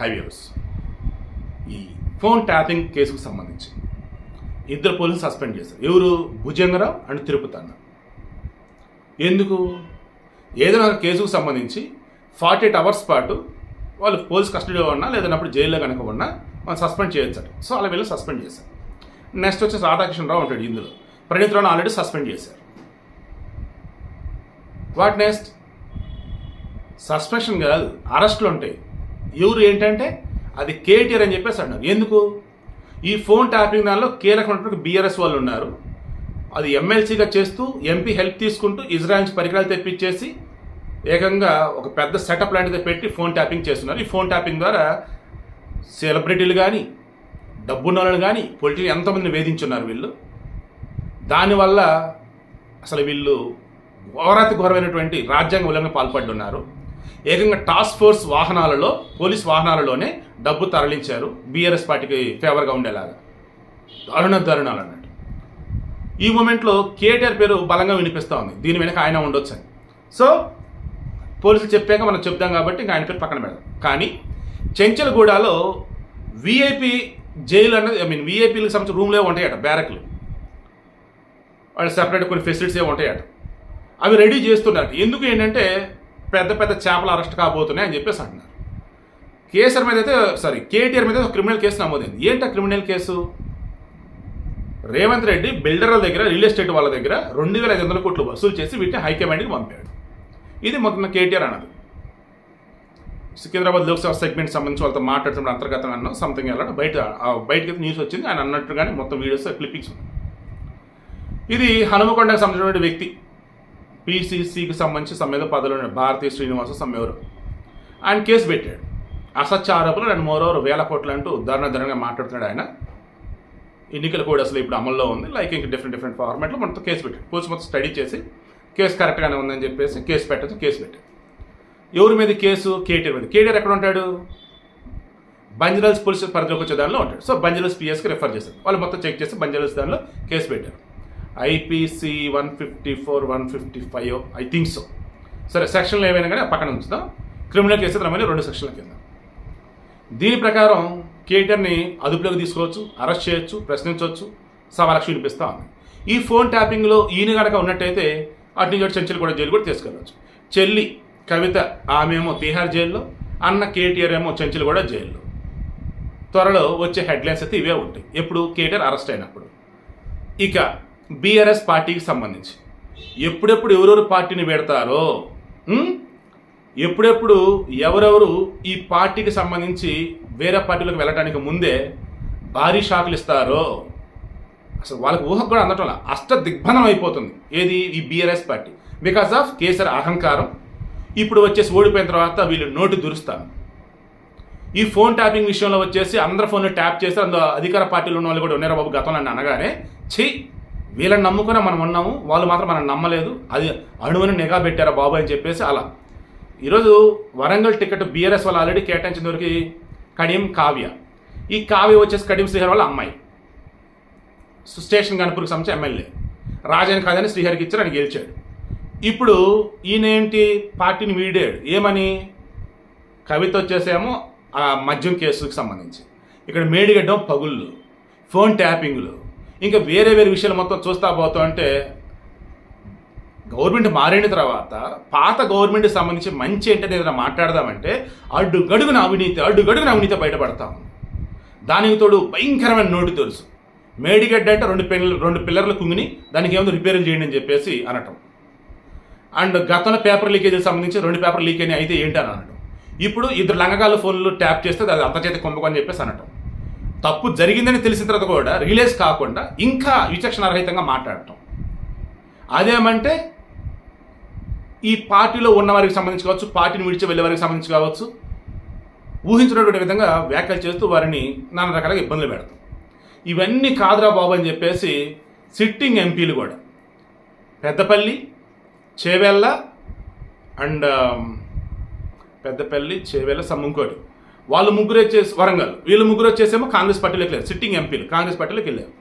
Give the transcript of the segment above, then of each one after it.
Highways. ఈ phone tapping కేసుకు సంబంధించి ఇద్దరు పోలీసులు సస్పెండ్ చేశారు. ఎవరు? భుజంగరావు అండ్ తిరుపతి అన్న. ఎందుకు? ఏదైనా కేసుకు సంబంధించి ఫార్టీ ఎయిట్ అవర్స్ పాటు వాళ్ళు పోలీస్ కస్టడీలో ఉన్నా లేదన్నప్పుడు జైల్లో కనుక ఉన్నా మనం సస్పెండ్ చేయొచ్చారు సో అలా వీళ్ళు సస్పెండ్ చేశారు. నెక్స్ట్ వచ్చేసి రాధాకృష్ణరావు ఉంటాడు ఇందులో. ప్రణీత్ రావును ఆల్రెడీ సస్పెండ్ చేశారు. What next? సస్పెన్షన్ కాదు అరెస్టులు ఉంటాయి. ఎవరు ఏంటంటే అది కేటీఆర్ అని చెప్పేసి అన్నారు ఎందుకు? ఈ ఫోన్ ట్యాపింగ్ దానిలో కీలకమైనటువంటి బీఆర్ఎస్ వాళ్ళు ఉన్నారు. అది ఎమ్మెల్సీగా చేస్తూ ఎంపీ హెల్ప్ తీసుకుంటూ ఇజ్రాయల్ నుంచి పరికరాలు తెప్పించేసి ఏకంగా ఒక పెద్ద సెటప్ లాంటిది పెట్టి ఫోన్ ట్యాపింగ్ చేస్తున్నారు. ఈ ఫోన్ ట్యాపింగ్ ద్వారా సెలబ్రిటీలు కానీ డబ్బున్న వాళ్ళని కానీ పొలిటికల్ ఎంతమందిని వేధించున్నారు వీళ్ళు? దానివల్ల అసలు వీళ్ళు ఘోరాతి ఘోరమైనటువంటి రాజ్యాంగ ఉల్లంఘన పాల్పడున్నారు ఏకంగా టాస్క్ ఫోర్స్ వాహనాలలో పోలీస్ వాహనాలలోనే డబ్బు తరలించారు బీఆర్ఎస్ పార్టీకి ఫేవర్గా ఉండేలాగా. దారుణ దారుణాలు అన్నట్టు ఈ మూమెంట్లో కేటీఆర్ పేరు బలంగా వినిపిస్తూ ఉంది. దీని వెనక ఆయన ఉండొచ్చు అని సో పోలీసులు చెప్పాక మనం చెప్తాం కాబట్టి ఇంకా ఆయన పేరు పక్కన పెడదాం. కానీ చెంచలగూడలో విఐపి జైలు అన్నది ఐ మీన్ విఐపీలకు సంబంధించిన రూమ్లే ఉంటాయట బ్యారక్లు. వాళ్ళు సపరేట్ కొన్ని ఫెసిలిటీస్ ఏ ఉంటాయట. అవి రెడీ చేస్తున్నారు ఎందుకు ఏంటంటే పెద్ద పెద్ద చేపలు అరెస్ట్ కాబోతున్నాయి అని చెప్పేసి అంటున్నారు. కేసీఆర్ మీద అయితే సారీ కేటీఆర్ మీద ఒక క్రిమినల్ కేసు నమోదైంది. ఏంటి క్రిమినల్ కేసు రేవంత్ రెడ్డి బిల్డర్ల దగ్గర రియల్ ఎస్టేట్ వాళ్ళ దగ్గర రెండు వేల ఐదు వందల కోట్లు వసూలు చేసి వీటిని హైకమాండ్కి పంపాడు. ఇది మొత్తం కేటీఆర్ అన్నది. సికింద్రాబాద్ లోక్సభ సెగ్మెంట్ సంబంధించి వాళ్ళతో మాట్లాడుతున్న అంతర్గతం అన్న సంథింగ్ వెళ్ళడం బయట బయటకి న్యూస్ వచ్చింది. ఆయన అన్నట్టుగానే మొత్తం వీడియోస్ క్లిప్పింగ్స్ ఉన్నాయి. ఇది హనుమకొండకు సంబంధించినటువంటి వ్యక్తి. పీసీసీకి సంబంధించి సమ్మెద పదవులు ఉన్న భారతీయ శ్రీనివాస సమ్మెవరు. ఆయన కేసు పెట్టాడు. అసత్య ఆరోపణలు రెండు మూడోరు వేల కోట్లు అంటూ ధరణ ధరంగా మాట్లాడుతున్నాడు ఆయన. ఎన్నికల కూడా అసలు ఇప్పుడు అమల్లో ఉంది. లైక్ ఇంకా డిఫరెంట్ డిఫరెంట్ ఫార్మాట్లో మొత్తం కేసు పెట్టాడు. పోలీసు మొత్తం స్టడీ చేసి కేసు కరెక్ట్గానే ఉందని చెప్పేసి కేసు పెట్టచ్చు కేసు పెట్టాడు. ఎవరి మీద కేసు? కేటీఆర్ మీద. కేటీఆర్ ఎక్కడ ఉంటాడు? బంజరల్స్ పోలీసు పరిధిలోకి వచ్చే దానిలో ఉంటాడు. సో బంజరల్స్ పిఎస్కి రిఫర్ చేశారు వాళ్ళు మొత్తం చెక్ చేసి బంజరల్స్ దానిలో కేసు పెట్టారు. IPC one fifty four one fifty five I think so సరే సెక్షన్లు ఏమైనా కానీ పక్కన ఉంచుదాం. క్రిమినల్ కేసు రమ్మని రెండు సెక్షన్ల కింద. దీని ప్రకారం కేటీఆర్ని అదుపులోకి తీసుకోవచ్చు అరెస్ట్ చేయొచ్చు ప్రశ్నించవచ్చు సవాలక్ష వినిపిస్తా ఉంది. ఈ ఫోన్ ట్యాపింగ్లో ఈయన కనుక ఉన్నట్టయితే అటు నుంచి చెంచులు కూడా జైలు కూడా తీసుకెళ్ళవచ్చు చెల్లి కవిత ఆమెమో తీహార్ జైల్లో అన్న కేటీఆర్ ఏమో చెంచులు కూడా జైల్లో. త్వరలో వచ్చే హెడ్లైన్స్ అయితే ఇవే ఉంటాయి. ఎప్పుడు కేటీఆర్ అరెస్ట్ అయినప్పుడు. ఇక బీఆర్ఎస్ పార్టీకి సంబంధించి. ఎప్పుడెప్పుడు ఎవరెవరు పార్టీని పెడతారో ఎప్పుడెప్పుడు ఎవరెవరు ఈ పార్టీకి సంబంధించి వేరే పార్టీలకు వెళ్ళటానికి ముందే భారీ షాకులు ఇస్తారో అసలు వాళ్ళకి ఊహకు కూడా అందటం లేదు. అష్ట దిగ్బంధనం అయిపోతుంది. ఏది? ఈ BRS party. Because of KCR అహంకారం. ఇప్పుడు వచ్చేసి ఓడిపోయిన తర్వాత వీళ్ళు నోటు దురుస్తారు ఈ ఫోన్ ట్యాపింగ్ విషయంలో వచ్చేసి అందరి ఫోన్లు ట్యాప్ చేసి అందులో అధికార పార్టీలో ఉన్న వాళ్ళు కూడా ఉన్నారు బాబు గతంలో అని అనగానే ఛీ! వీళ్ళని నమ్ముకునే మనం ఉన్నాము వాళ్ళు మాత్రం మనం నమ్మలేదు. అది అణువుని నిఘా పెట్టారా బాబు అని చెప్పేసి అలా. ఈరోజు వరంగల్ టికెట్ బీఆర్ఎస్ వాళ్ళు ఆల్రెడీ కేటాయించిన వరకు కడియం కావ్య. ఈ కావ్య వచ్చేసి కడియం శ్రీహరి వాళ్ళ అమ్మాయి. స్టేషన్ గణపూర్కి సంబంధించి ఎమ్మెల్యే. రాజన్ కాదని శ్రీహరికి ఇచ్చారు ఆయన గెలిచాడు. ఇప్పుడు ఈయనేంటి? పార్టీని వీడాడు. ఏమని? కవిత వచ్చేసేమో ఆ మద్యం కేసుకు సంబంధించి. ఇక్కడ మేడిగడ్డం పగుళ్ళు ఫోన్ ట్యాపింగ్లు. ఇంకా వేరే వేరే విషయాలు మొత్తం చూస్తా పోతాం అంటే గవర్నమెంట్ మారిన తర్వాత పాత గవర్నమెంట్ సంబంధించి మంచి ఏంటనే ఏదైనా మాట్లాడదామంటే అడ్డుగడుగున అవినీతి అడ్డుగడుగున అవినీతి బయటపడతాం. దానికి తోడు భయంకరమైన నోటి తెలుసు. మేడిగడ్డ అంటే రెండు పిల్లలు రెండు పిల్లర్లు కుంగిని దానికి ఏమో రిపేర్ చేయండి అని చెప్పేసి అనటం. అండ్ గతంలో పేపర్ లీకేజీకి సంబంధించి రెండు పేపర్ లీక్ అయినాయి అయితే ఏంటి అని అనడం ఇప్పుడు ఇద్దరు లంగగాళ్ళ ఫోన్లు ట్యాప్ చేస్తే అది అంతర్జాతీయ కుంభకం అని చెప్పేసి అనటం. తప్పు జరిగిందని తెలిసిన తర్వాత కూడా రిలీజ్ కాకుండా ఇంకా విచక్షణారహితంగా మాట్లాడటం. అదేమంటే ఈ పార్టీలో ఉన్న వారికి సంబంధించి కావచ్చు పార్టీని విడిచి వెళ్ళే వారికి సంబంధించి కావచ్చు ఊహించినటువంటి విధంగా వ్యాఖ్యలు చేస్తూ వారిని నానా రకాలుగా ఇబ్బందులు పెడతాం. ఇవన్నీ కాదురా బాబు అని చెప్పేసి సిట్టింగ్ ఎంపీలు కూడా. పెద్దపల్లి చేవెళ్ళ అండ్ పెద్దపల్లి చేవెళ్ళ సమ్మంకోడి వాళ్ళు ముగ్గురు వచ్చేసి వరంగల్. వీళ్ళు ముగ్గురు వచ్చేసేమో కాంగ్రెస్ పార్టీలోకి వెళ్ళారు. సిట్టింగ్ ఎంపీలు. కాంగ్రెస్ పార్టీలోకి వెళ్ళారు.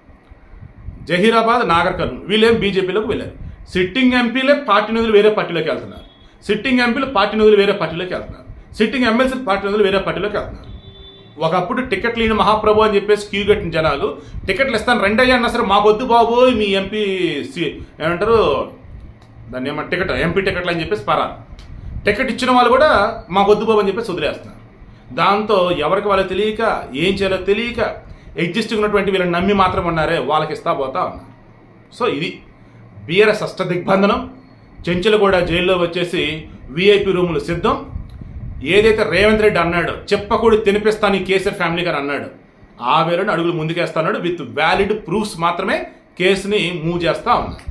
జహీరాబాద్ నాగర్ కర్నూలు. వీళ్ళేం బీజేపీలోకి వెళ్ళారు. సిట్టింగ్ ఎంపీలే పార్టీ నిధులు వేరే పార్టీలోకి వెళ్తున్నారు. సిట్టింగ్ ఎంపీలు పార్టీ నిధులు వేరే పార్టీలోకి వెళ్తున్నారు. సిట్టింగ్ ఎమ్మెల్సీ పార్టీ నిధులు వేరే పార్టీలోకి వెళ్తున్నారు. ఒకప్పుడు టికెట్ లేని మహాప్రభు అని చెప్పేసి క్యూ కట్టిన జనాలు టికెట్లు ఇస్తాను రెండయ్య అన్నా సరే మాకొద్దు బాబు మీ ఎంపీ ఏమంటారు దాన్ని ఏమంటారు టికెట్ ఎంపీ టికెట్లు అని చెప్పేసి పరారు. టికెట్ ఇచ్చిన వాళ్ళు కూడా మాకొద్దు బాబు అని చెప్పేసి వదిలేస్తున్నారు. దాంతో ఎవరికి వాళ్ళు తెలియక ఏం చేయాలో తెలియక ఎగ్జిస్టింగ్ ఉన్నటువంటి వీళ్ళని నమ్మి మాత్రం ఉన్నారే వాళ్ళకి ఇస్తా పోతా ఉన్నారు సో ఇది బీఆర్ఎస్ అష్ట దిగ్బంధనం. చెంచులగూడ జైల్లో వచ్చేసి విఐపి రూములు సిద్ధం. ఏదైతే రేవంత్ రెడ్డి అన్నాడో చెప్పకూడి తినిపిస్తాను ఈ కేసీఆర్ ఫ్యామిలీ గారు అన్నాడు ఆ వేలను అడుగులు ముందుకేస్తాడు విత్ వ్యాలిడ్ ప్రూఫ్స్ మాత్రమే కేసుని మూవ్ చేస్తా ఉన్నారు.